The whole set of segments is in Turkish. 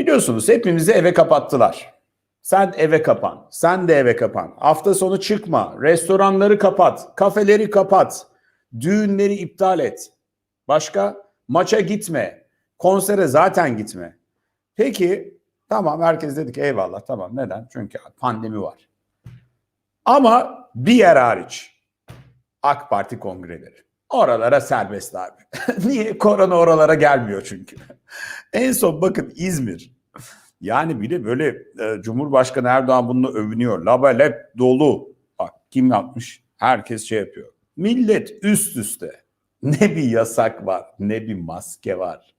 Biliyorsunuz hepimizi eve kapattılar. Sen eve kapan, sen de eve kapan. Hafta sonu çıkma, restoranları kapat, kafeleri kapat, düğünleri iptal et. Başka? Maça gitme, konsere zaten gitme. Peki tamam herkes dedik eyvallah tamam neden? Çünkü pandemi var. Ama bir yer hariç AK Parti kongreleri. Oralara serbest abi. Niye? Korona oralara gelmiyor çünkü. en son bakın İzmir. Yani bir de böyle e, Cumhurbaşkanı Erdoğan bununla övünüyor. Labalep dolu. Bak kim yapmış? Herkes şey yapıyor. Millet üst üste. Ne bir yasak var, ne bir maske var,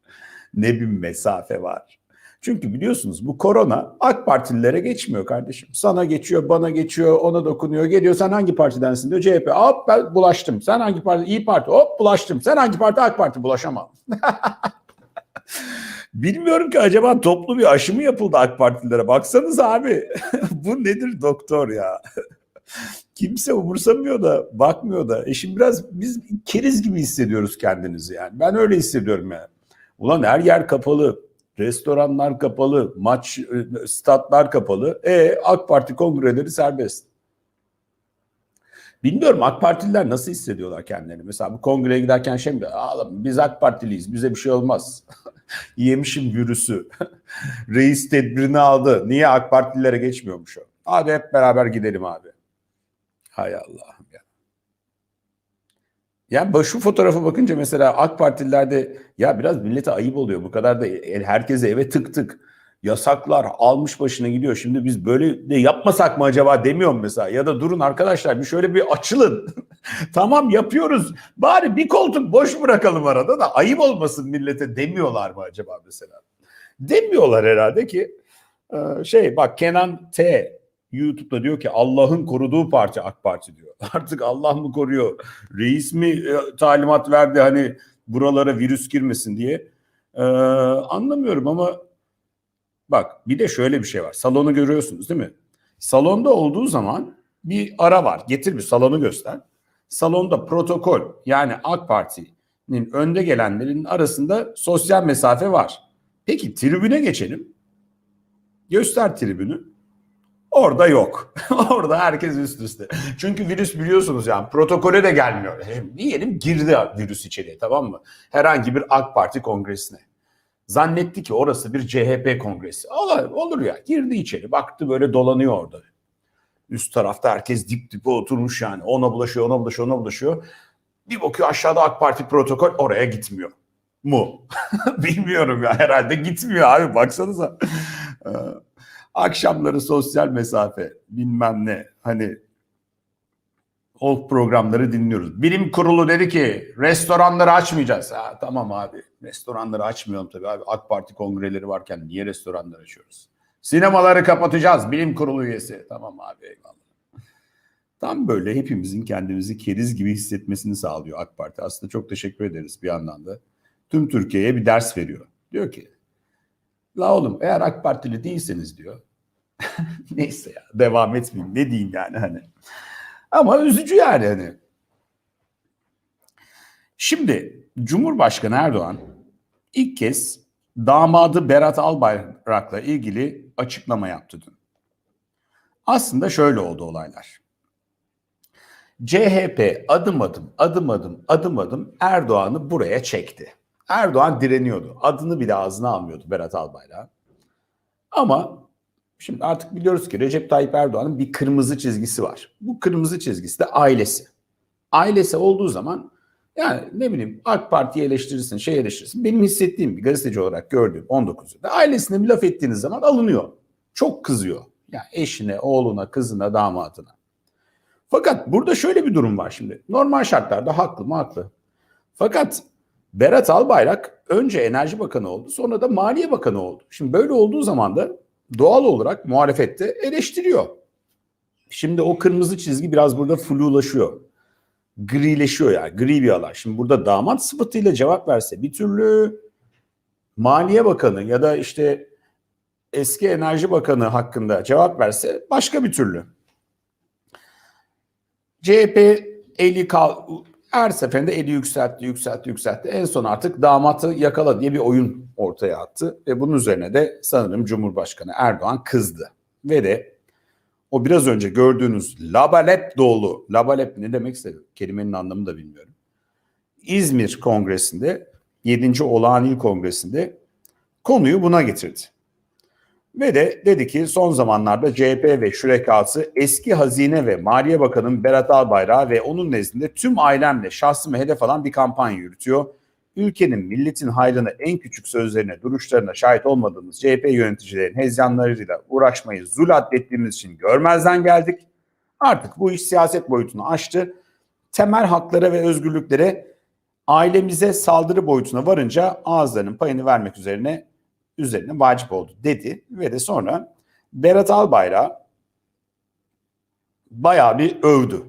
ne bir mesafe var. Çünkü biliyorsunuz bu korona AK Partililere geçmiyor kardeşim. Sana geçiyor, bana geçiyor, ona dokunuyor. Geliyor sen hangi partidensin diyor CHP. Hop ben bulaştım. Sen hangi parti? İyi Parti. Hop bulaştım. Sen hangi parti? AK Parti bulaşamam. Bilmiyorum ki acaba toplu bir aşı mı yapıldı AK Partililere? Baksanız abi. bu nedir doktor ya? Kimse umursamıyor da bakmıyor da. E şimdi biraz biz keriz gibi hissediyoruz kendimizi yani. Ben öyle hissediyorum yani. Ulan her yer kapalı. Restoranlar kapalı, maç, e, statlar kapalı. E AK Parti kongreleri serbest. Bilmiyorum AK Partililer nasıl hissediyorlar kendilerini. Mesela bu kongreye giderken şey mi? Biz AK Partiliyiz, bize bir şey olmaz. Yemişim virüsü. Reis tedbirini aldı. Niye AK Partililere geçmiyormuş o? Hadi hep beraber gidelim abi. Hay Allah'ım ya. Yani şu fotoğrafa bakınca mesela AK Partililerde ya biraz millete ayıp oluyor. Bu kadar da herkese eve tık tık yasaklar almış başına gidiyor. Şimdi biz böyle de yapmasak mı acaba demiyorum mesela. Ya da durun arkadaşlar bir şöyle bir açılın. tamam yapıyoruz. Bari bir koltuk boş bırakalım arada da ayıp olmasın millete demiyorlar mı acaba mesela? Demiyorlar herhalde ki şey bak Kenan T YouTube'da diyor ki Allah'ın koruduğu parti AK Parti diyor. Artık Allah mı koruyor? Reis mi e, talimat verdi hani buralara virüs girmesin diye? Ee, anlamıyorum ama bak bir de şöyle bir şey var. Salonu görüyorsunuz değil mi? Salonda olduğu zaman bir ara var. Getir bir salonu göster. Salonda protokol yani AK Parti'nin önde gelenlerin arasında sosyal mesafe var. Peki tribüne geçelim. Göster tribünü. Orada yok. Orada herkes üst üste. Çünkü virüs biliyorsunuz yani protokole de gelmiyor. Diyelim girdi virüs içeriye tamam mı? Herhangi bir AK Parti kongresine. Zannetti ki orası bir CHP kongresi. Olur, olur ya girdi içeri baktı böyle dolanıyor orada. Üst tarafta herkes dip dipe oturmuş yani. Ona bulaşıyor, ona bulaşıyor, ona bulaşıyor. Bir bakıyor aşağıda AK Parti protokol oraya gitmiyor. Mu? Bilmiyorum ya herhalde gitmiyor abi baksanıza. Akşamları sosyal mesafe bilmem ne hani o programları dinliyoruz. Bilim kurulu dedi ki restoranları açmayacağız. Ha, tamam abi restoranları açmıyorum tabii abi. AK Parti kongreleri varken niye restoranları açıyoruz? Sinemaları kapatacağız bilim kurulu üyesi. Tamam abi eyvallah. Tam böyle hepimizin kendimizi keriz gibi hissetmesini sağlıyor AK Parti. Aslında çok teşekkür ederiz bir yandan da. Tüm Türkiye'ye bir ders veriyor. Diyor ki La oğlum eğer AK Partili değilseniz diyor. Neyse ya devam etmeyeyim ne diyeyim yani hani. Ama üzücü yani hani. Şimdi Cumhurbaşkanı Erdoğan ilk kez damadı Berat Albayrak'la ilgili açıklama yaptı dün. Aslında şöyle oldu olaylar. CHP adım adım adım adım adım adım Erdoğan'ı buraya çekti. Erdoğan direniyordu. Adını bile ağzına almıyordu Berat Albayrak. Ama şimdi artık biliyoruz ki Recep Tayyip Erdoğan'ın bir kırmızı çizgisi var. Bu kırmızı çizgisi de ailesi. Ailesi olduğu zaman yani ne bileyim AK Parti'yi eleştirirsin, şey eleştirirsin. Benim hissettiğim bir gazeteci olarak gördüğüm 19'da ailesine bir laf ettiğiniz zaman alınıyor. Çok kızıyor. Yani eşine, oğluna, kızına, damadına. Fakat burada şöyle bir durum var şimdi. Normal şartlarda haklı mı haklı. Fakat Berat Albayrak önce Enerji Bakanı oldu sonra da Maliye Bakanı oldu. Şimdi böyle olduğu zaman da doğal olarak muhalefette eleştiriyor. Şimdi o kırmızı çizgi biraz burada flulaşıyor. Grileşiyor yani gri bir alan. Şimdi burada damat sıfatıyla cevap verse bir türlü Maliye Bakanı ya da işte eski Enerji Bakanı hakkında cevap verse başka bir türlü. CHP eli her seferinde eli yükseltti, yükseltti, yükseltti. En son artık damatı yakala diye bir oyun ortaya attı. Ve bunun üzerine de sanırım Cumhurbaşkanı Erdoğan kızdı. Ve de o biraz önce gördüğünüz labalep dolu, labalep ne demekse kelimenin anlamını da bilmiyorum. İzmir Kongresi'nde, 7. Olağan İl Kongresi'nde konuyu buna getirdi. Ve de dedi ki son zamanlarda CHP ve şürekası eski Hazine ve Maliye Bakanı Berat Albayrak ve onun nezdinde tüm ailemle şahsımı hedef alan bir kampanya yürütüyor. Ülkenin milletin hayrına en küçük sözlerine, duruşlarına şahit olmadığımız CHP yöneticilerin hezyanlarıyla uğraşmayı zul adettiğimiz için görmezden geldik. Artık bu iş siyaset boyutunu aştı. Temel haklara ve özgürlüklere ailemize saldırı boyutuna varınca ağızlarının payını vermek üzerine üzerine vacip oldu dedi ve de sonra Berat Albayrak bayağı bir övdü.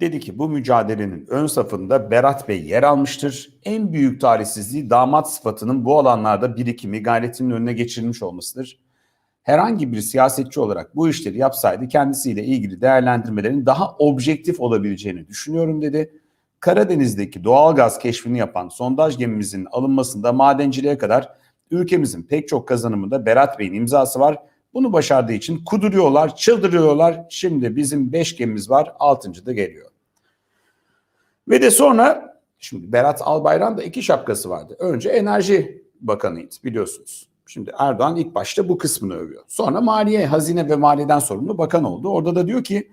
Dedi ki bu mücadelenin ön safında Berat Bey yer almıştır. En büyük talihsizliği damat sıfatının bu alanlarda birikimi gayretinin önüne geçirilmiş olmasıdır. Herhangi bir siyasetçi olarak bu işleri yapsaydı kendisiyle ilgili değerlendirmelerin daha objektif olabileceğini düşünüyorum dedi. Karadeniz'deki doğal gaz keşfini yapan sondaj gemimizin alınmasında madenciliğe kadar ülkemizin pek çok kazanımında Berat Bey'in imzası var. Bunu başardığı için kuduruyorlar, çıldırıyorlar. Şimdi bizim 5 gemimiz var, 6. da geliyor. Ve de sonra şimdi Berat Albayrak'ın da iki şapkası vardı. Önce Enerji Bakanıydı biliyorsunuz. Şimdi Erdoğan ilk başta bu kısmını övüyor. Sonra Maliye, Hazine ve Maliye'den sorumlu bakan oldu. Orada da diyor ki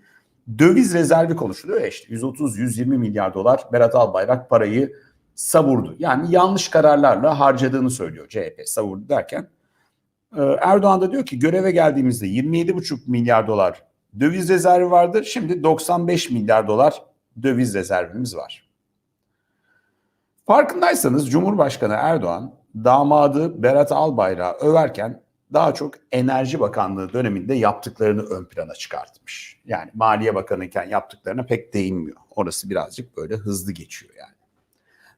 döviz rezervi konuşuluyor. Ya işte 130-120 milyar dolar Berat Albayrak parayı savurdu. Yani yanlış kararlarla harcadığını söylüyor CHP savurdu derken. Erdoğan da diyor ki göreve geldiğimizde 27,5 milyar dolar döviz rezervi vardı. Şimdi 95 milyar dolar döviz rezervimiz var. Farkındaysanız Cumhurbaşkanı Erdoğan damadı Berat Albayrak'ı överken daha çok Enerji Bakanlığı döneminde yaptıklarını ön plana çıkartmış. Yani Maliye Bakanı iken yaptıklarına pek değinmiyor. Orası birazcık böyle hızlı geçiyor yani.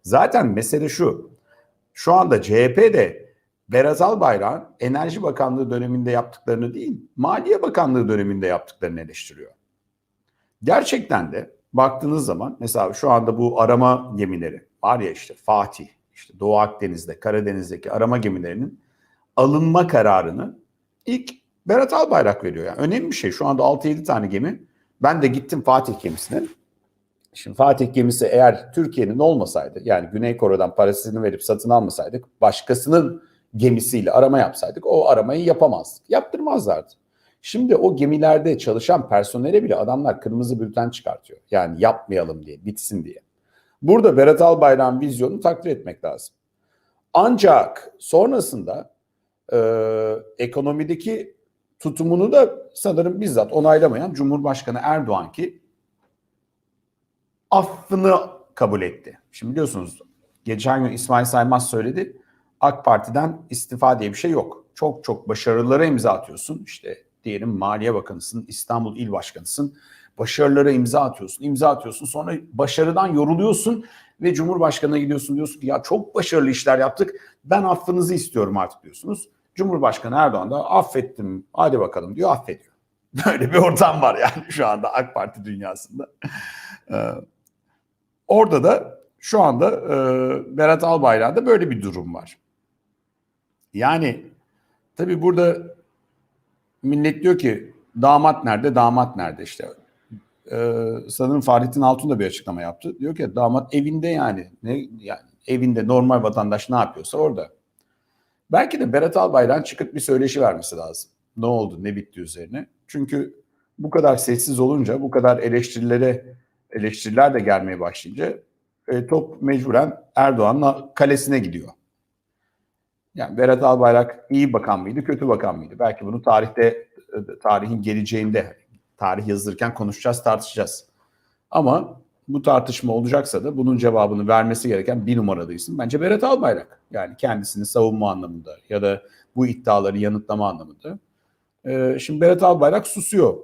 Zaten mesele şu. Şu anda CHP'de Berat Albayrak'ın Enerji Bakanlığı döneminde yaptıklarını değil, Maliye Bakanlığı döneminde yaptıklarını eleştiriyor. Gerçekten de baktığınız zaman mesela şu anda bu arama gemileri var ya işte Fatih, işte Doğu Akdeniz'de, Karadeniz'deki arama gemilerinin alınma kararını ilk Berat Albayrak veriyor. Yani önemli bir şey. Şu anda 6-7 tane gemi. Ben de gittim Fatih gemisine. Şimdi Fatih gemisi eğer Türkiye'nin olmasaydı yani Güney Kore'den parasını verip satın almasaydık başkasının gemisiyle arama yapsaydık o aramayı yapamazdık. Yaptırmazlardı. Şimdi o gemilerde çalışan personele bile adamlar kırmızı bülten çıkartıyor. Yani yapmayalım diye, bitsin diye. Burada Berat Albayrak'ın vizyonunu takdir etmek lazım. Ancak sonrasında e, ekonomideki tutumunu da sanırım bizzat onaylamayan Cumhurbaşkanı Erdoğan ki affını kabul etti. Şimdi biliyorsunuz geçen gün İsmail Saymaz söyledi. AK Parti'den istifa diye bir şey yok. Çok çok başarılara imza atıyorsun. İşte diyelim Maliye Bakanısın, İstanbul İl Başkanısın. Başarılara imza atıyorsun, imza atıyorsun. Sonra başarıdan yoruluyorsun ve Cumhurbaşkanı'na gidiyorsun diyorsun ki ya çok başarılı işler yaptık. Ben affınızı istiyorum artık diyorsunuz. Cumhurbaşkanı Erdoğan da affettim hadi bakalım diyor affediyor. Böyle bir ortam var yani şu anda AK Parti dünyasında. Orada da şu anda e, Berat Albayrak'da böyle bir durum var. Yani tabii burada millet diyor ki damat nerede, damat nerede işte. Ee, sanırım Fahrettin Altun da bir açıklama yaptı. Diyor ki damat evinde yani. Ne yani evinde normal vatandaş ne yapıyorsa orada. Belki de Berat Albayrak'ın çıkıp bir söyleşi vermesi lazım. Ne oldu, ne bitti üzerine. Çünkü bu kadar sessiz olunca, bu kadar eleştirilere eleştiriler de gelmeye başlayınca e, top mecburen Erdoğan'ın kalesine gidiyor. Yani Berat Albayrak iyi bakan mıydı, kötü bakan mıydı? Belki bunu tarihte, tarihin geleceğinde, tarih yazılırken konuşacağız, tartışacağız. Ama bu tartışma olacaksa da bunun cevabını vermesi gereken bir numaralı isim bence Berat Albayrak. Yani kendisini savunma anlamında ya da bu iddiaları yanıtlama anlamında. Ee, şimdi Berat Albayrak susuyor.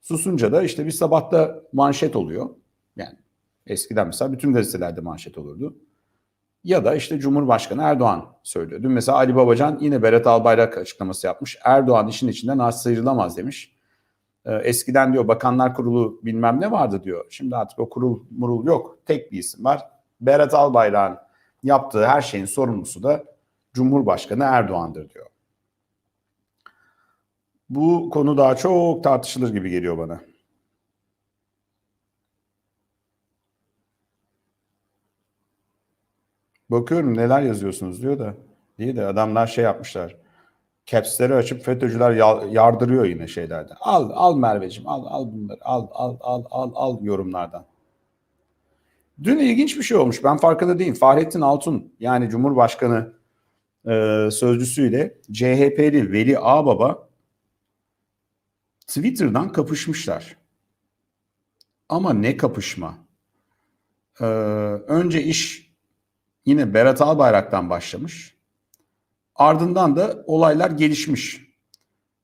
Susunca da işte bir sabahta manşet oluyor. Yani eskiden mesela bütün gazetelerde manşet olurdu. Ya da işte Cumhurbaşkanı Erdoğan söylüyor. Dün mesela Ali Babacan yine Berat Albayrak açıklaması yapmış. Erdoğan işin içinden az sıyrılamaz demiş. E, eskiden diyor bakanlar kurulu bilmem ne vardı diyor. Şimdi artık o kurul murul yok. Tek bir isim var. Berat Albayrak'ın yaptığı her şeyin sorumlusu da Cumhurbaşkanı Erdoğan'dır diyor. Bu konu daha çok tartışılır gibi geliyor bana. Bakıyorum neler yazıyorsunuz diyor da. İyi de adamlar şey yapmışlar. Caps'leri açıp FETÖ'cüler ya- yardırıyor yine şeylerden. Al al Merveciğim al al bunları al al al al al yorumlardan. Dün ilginç bir şey olmuş. Ben farkında değilim. Fahrettin Altun yani Cumhurbaşkanı e, sözcüsüyle CHP'li Veli Ağbaba Twitter'dan kapışmışlar. Ama ne kapışma? Ee, önce iş yine Berat Albayrak'tan başlamış. Ardından da olaylar gelişmiş.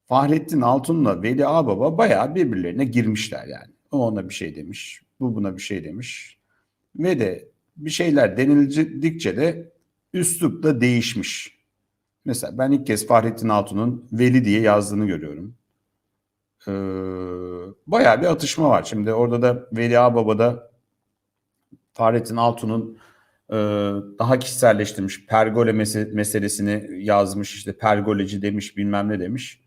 Fahrettin Altun'la Veli Ağbaba bayağı birbirlerine girmişler yani. O ona bir şey demiş, bu buna bir şey demiş. Ve de bir şeyler denildikçe de üslup da değişmiş. Mesela ben ilk kez Fahrettin Altun'un Veli diye yazdığını görüyorum. Ee, bayağı bir atışma var. Şimdi orada da Veli Ağbaba'da Fahrettin Altun'un e, daha kişiselleştirmiş pergole mese- meselesini yazmış işte pergoleci demiş bilmem ne demiş.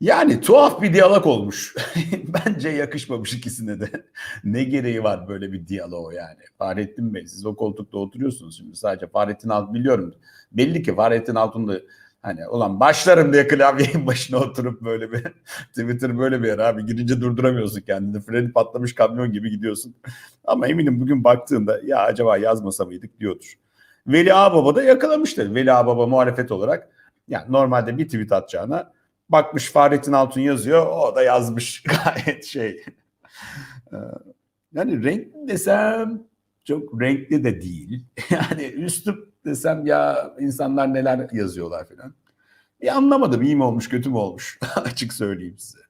Yani tuhaf bir diyalog olmuş. Bence yakışmamış ikisine de. ne gereği var böyle bir diyalog yani. Fahrettin Bey siz o koltukta oturuyorsunuz şimdi sadece Fahrettin Altun biliyorum. Belli ki Fahrettin Altun da hani ulan başlarım diye klavyenin başına oturup böyle bir Twitter böyle bir yer abi girince durduramıyorsun kendini. Freni patlamış kamyon gibi gidiyorsun. Ama eminim bugün baktığında ya acaba yazmasa mıydık diyordur. Veli Ağbaba da yakalamıştır. Veli Ağbaba muhalefet olarak yani normalde bir tweet atacağına bakmış Fahrettin Altun yazıyor o da yazmış gayet şey. Ee, Yani renkli desem çok renkli de değil. Yani üslup desem ya insanlar neler yazıyorlar filan. Bir anlamadım iyi mi olmuş kötü mü olmuş açık söyleyeyim size.